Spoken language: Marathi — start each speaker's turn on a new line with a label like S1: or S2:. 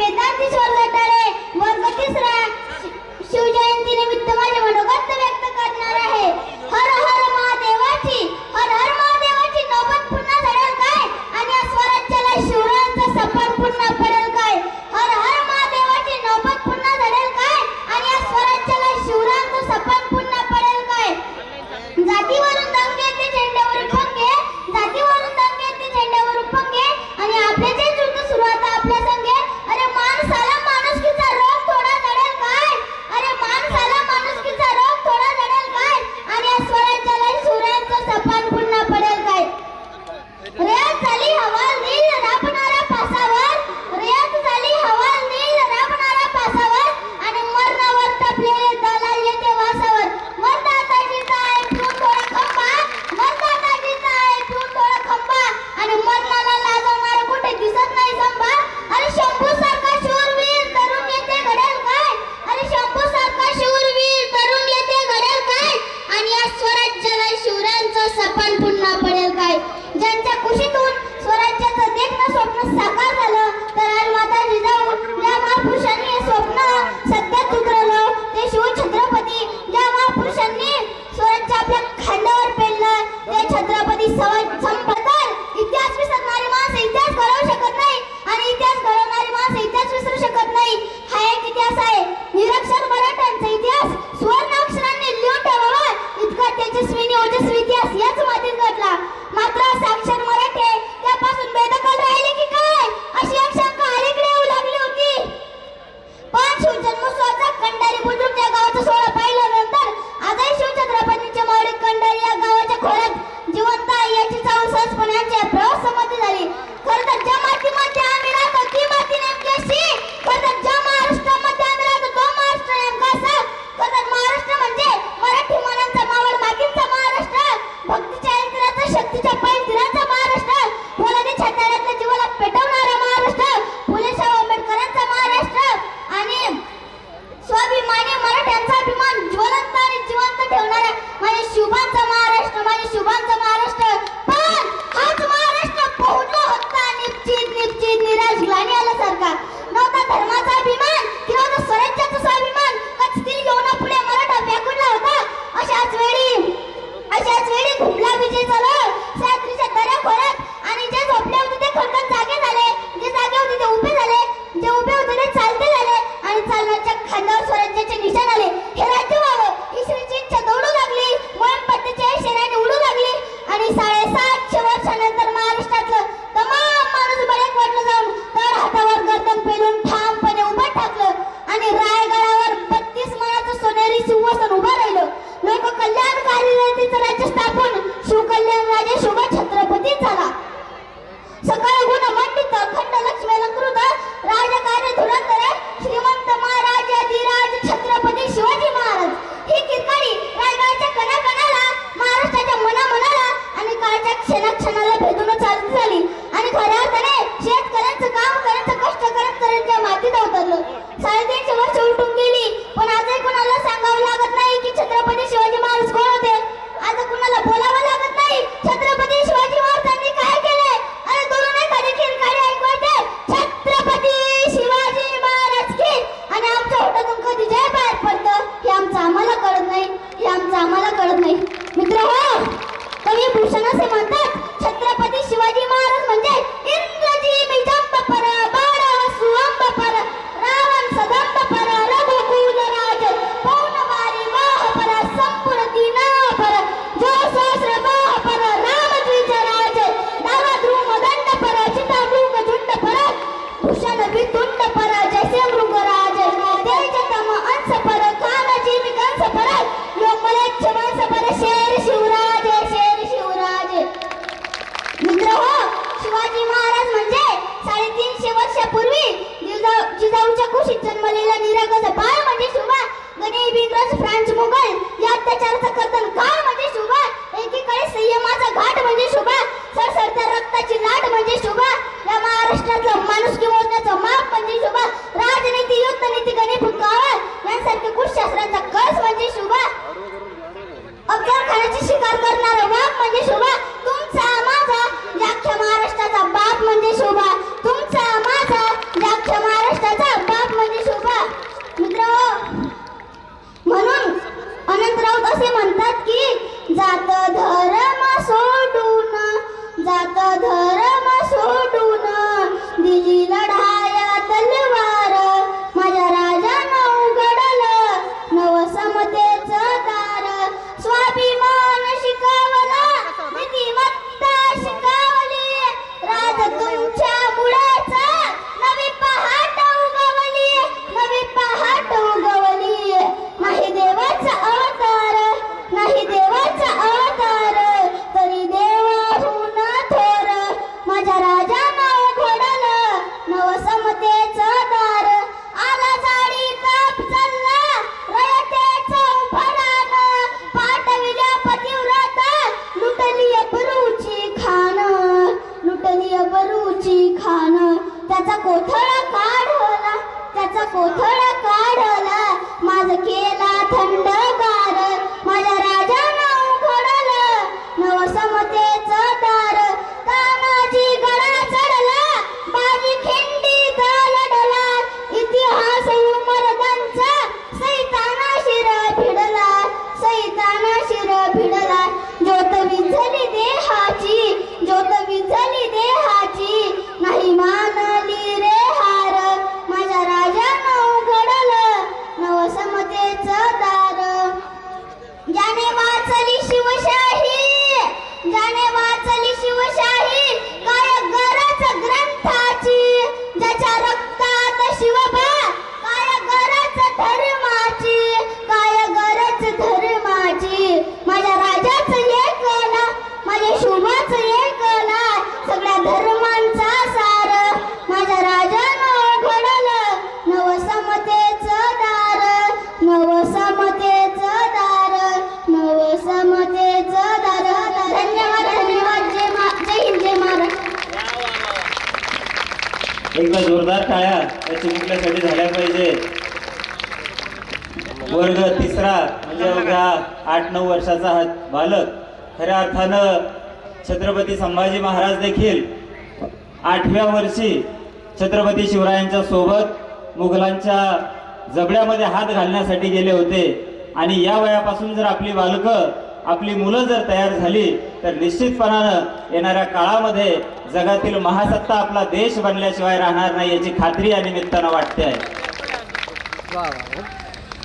S1: वेदांती स्वर्गटाळे वर्ग तिसरा शिवजयंती निमित्त माझ्या महाराष्ट्रातलं हातावर गर्दन पेलून ठामपणे उभं ठाकलं आणि रायगडावर बत्तीस माळाचं सोनेरी सिंहासन उभं राहिलं. लोक कल्याणकारी रणनीतीचं राज्य स्थापन शिवकल्याण राजे शुभ छत्रपती झाला. सकळ गुण मंडित अखंड लक्ष्मी अलंकृत राजकार्य धुरंधर श्रीमंत महाराज अधिराज छत्रपती शिवाजी महाराज. ही किरकाडी रायगडाच्या कणाकणाला महाराष्ट्राच्या मनामनाला आणि काळच्या क्षणाक्षणाला பார்க்க जन्मलेला निरागस बाळ म्हणजे शुभा. गणेश इंग्रज फ्रान्स मुघल या अत्याचाराचं कर्तन काळ म्हणजे शिवाय एकीकडे संयमाचा घाट म्हणजे शिवाय सरसरत्या रक्ताची लाट म्हणजे शुभा. या महाराष्ट्रातलं माणूस मोजण्याचं माप म्हणजे शुभा. राजनीती युद्ध नीती गणित काळ यांसारखे कुठशास्त्रांचा कळस म्हणजे शुभा. अफजल खानाची शिकार करणार মাথা ধর त्याचा कोथळा काढला त्याचा कोथळा काढला
S2: एकदा जोरदार टाळ्या या चिमुकल्यासाठी झाल्या पाहिजे. वर्ग तिसरा म्हणजे अवघ्या आठ नऊ वर्षाचा हा बालक. खऱ्या अर्थानं छत्रपती संभाजी महाराज देखील आठव्या वर्षी छत्रपती शिवरायांच्या सोबत मुघलांच्या जबड्यामध्ये हात घालण्यासाठी गेले होते. आणि या वयापासून जर आपली बालकं आपली मुलं जर तयार झाली तर निश्चितपणानं येणाऱ्या काळामध्ये जगातील महासत्ता आपला देश बनल्याशिवाय राहणार नाही याची खात्री या निमित्तानं वाटते आहे.